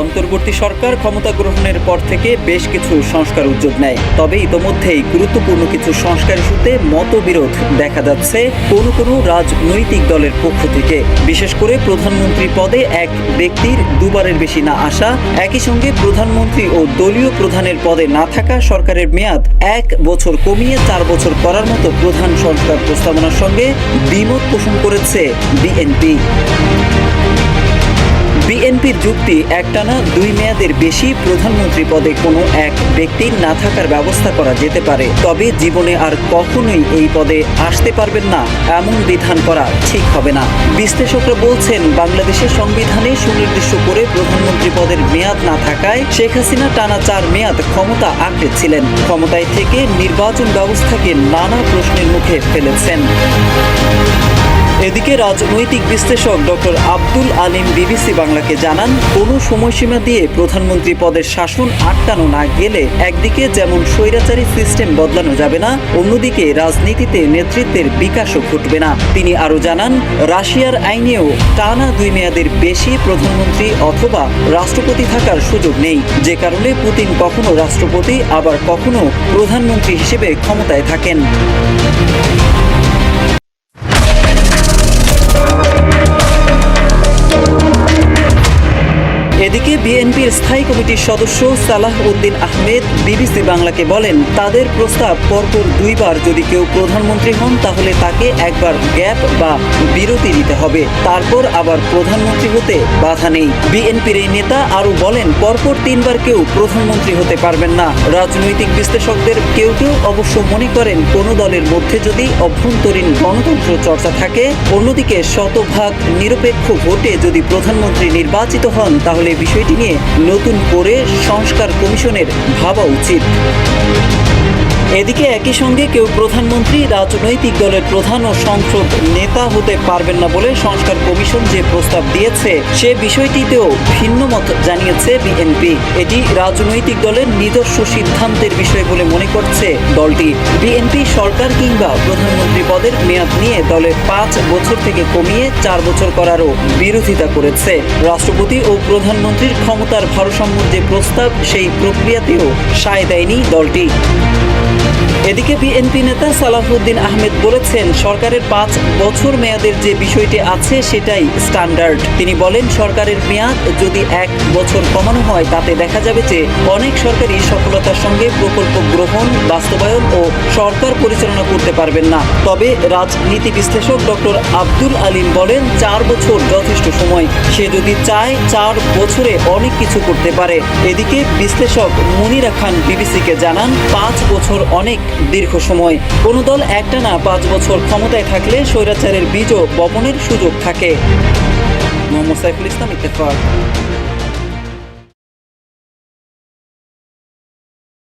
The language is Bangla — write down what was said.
অন্তর্বর্তী সরকার ক্ষমতা গ্রহণের পর থেকে বেশ কিছু সংস্কার উদ্যোগ নেয়। তবে ইতোমধ্যেই গুরুত্বপূর্ণ কিছু সংস্কার ইস্যুতে মতবিরোধ দেখা যাচ্ছে কোনো কোনো রাজনৈতিক দলের পক্ষ থেকে। বিশেষ করে প্রধানমন্ত্রী পদে এক ব্যক্তির দুবারের বেশি না আসা, একই সঙ্গে প্রধানমন্ত্রী ও দলীয় প্রধানের পদে না থাকা সরকারের মেয়াদ এক বছর কমিয়ে চার বছর করার মতো প্রধান সংস্কার প্রস্তাবনার সঙ্গে দ্বিমত পোষণ করেছে বিএনপি। বিএনপির যুক্তি একটানা দুই মেয়াদের বেশি প্রধানমন্ত্রী পদে কোনো এক ব্যক্তির না থাকার ব্যবস্থা করা যেতে পারে। তবে জীবনে আর কখনোই এই পদে আসতে পারবেন না। এমন বিধান করা ঠিক হবে না। বিশ্লেষকরা বলছেন, বাংলাদেশের সংবিধানে সুনির্দিষ্ট করে প্রধানমন্ত্রী পদের মেয়াদ না থাকায় শেখ হাসিনা টানা চার মেয়াদ ক্ষমতা আঁকড়ে ছিলেন। ক্ষমতায় থেকে নির্বাচন ব্যবস্থাকে নানা প্রশ্নের মুখে ফেলেছেন। এদিকে রাজনৈতিক বিশ্লেষক ডক্টর আব্দুল আলিম বিবিসি বাংলাকে জানান, কোনো সময়সীমা দিয়ে প্রধানমন্ত্রী পদের শাসন আটকানো না গেলে একদিকে যেমন স্বৈরাচারী সিস্টেম বদলানো যাবে না, অন্যদিকে রাজনীতিতে নেতৃত্বের বিকাশও ঘটবে না। তিনি আরও জানান, রাশিয়ার আইনেও টানা দুই মেয়াদের বেশি প্রধানমন্ত্রী অথবা রাষ্ট্রপতি থাকার সুযোগ নেই। যে কারণে পুতিন কখনো রাষ্ট্রপতি, আবার কখনো প্রধানমন্ত্রী হিসেবে ক্ষমতায় থাকেন। এদিকে বিএনপির স্থায়ী কমিটির সদস্য সালাহ উদ্দিন আহমেদ বিবিসি বাংলাকে বলেন, তাদের প্রস্তাব পরপর দুইবার যদি কেউ প্রধানমন্ত্রী হন, তাহলে তাকে একবার গ্যাপ বা বিরতি দিতে হবে। তারপর আবার প্রধানমন্ত্রী হতে বাধা নেই। বিএনপির এই নেতা আরও বলেন, পরপর তিনবার কেউ প্রধানমন্ত্রী হতে পারবেন না। রাজনৈতিক বিশ্লেষকদের কেউ কেউ অবশ্য মনে করেন, কোনো দলের মধ্যে যদি অভ্যন্তরীণ গণতন্ত্র চর্চা থাকে, অন্যদিকে শতভাগ নিরপেক্ষ ভোটে যদি প্রধানমন্ত্রী নির্বাচিত হন, তাহলে বিষয়টি নিয়ে নতুন করে সংস্কার কমিশনের ভাবা উচিত। এদিকে একই সঙ্গে কেউ প্রধানমন্ত্রী, রাজনৈতিক দলের প্রধান ও সংসদ নেতা হতে পারবেন না বলে সংস্কার কমিশন যে প্রস্তাব দিয়েছে, সে বিষয়টিতেও ভিন্ন মত জানিয়েছে বিএনপি। এটি রাজনৈতিক দলের নিজস্ব সিদ্ধান্তের বিষয় বলে মনে করছে দলটি। বিএনপি সরকার কিংবা প্রধানমন্ত্রী পদের মেয়াদ নিয়ে দলের পাঁচ বছর থেকে কমিয়ে চার বছর করারও বিরোধিতা করেছে। রাষ্ট্রপতি ও প্রধানমন্ত্রীর ক্ষমতার ভারসাম্য যে প্রস্তাব, সেই প্রক্রিয়াতেও সায় দেয়নি দলটি। Thank you. এদিকে বিএনপি নেতা সালাহুদ্দিন আহমেদ বলেছেন, সরকারের পাঁচ বছর মেয়াদের যে বিষয়টি আছে সেটাই স্ট্যান্ডার্ড। তিনি বলেন, সরকারের মেয়াদ যদি এক বছর কমানো হয়, তাতে দেখা যাবে যে অনেক সরকারি সফলতার সঙ্গে প্রকল্প গ্রহণ, বাস্তবায়ন ও সরকার পরিচালনা করতে পারবেন না। তবে রাজনীতি বিশ্লেষক ডক্টর আব্দুল আলিম বলেন, চার বছর যথেষ্ট সময়। সে যদি চায়, চার বছরে অনেক কিছু করতে পারে। এদিকে বিশ্লেষক মনিরা খান বিবিসিকে জানান, পাঁচ বছর অনেক দীর্ঘ সময় কোনো দল একটানা পাঁচ বছর ক্ষমতায় থাকলে স্বৈরাচারের বীজও বপনের সুযোগ থাকে। মোহাম্মদ সাইফুল ইসলাম ইত্তেফাক।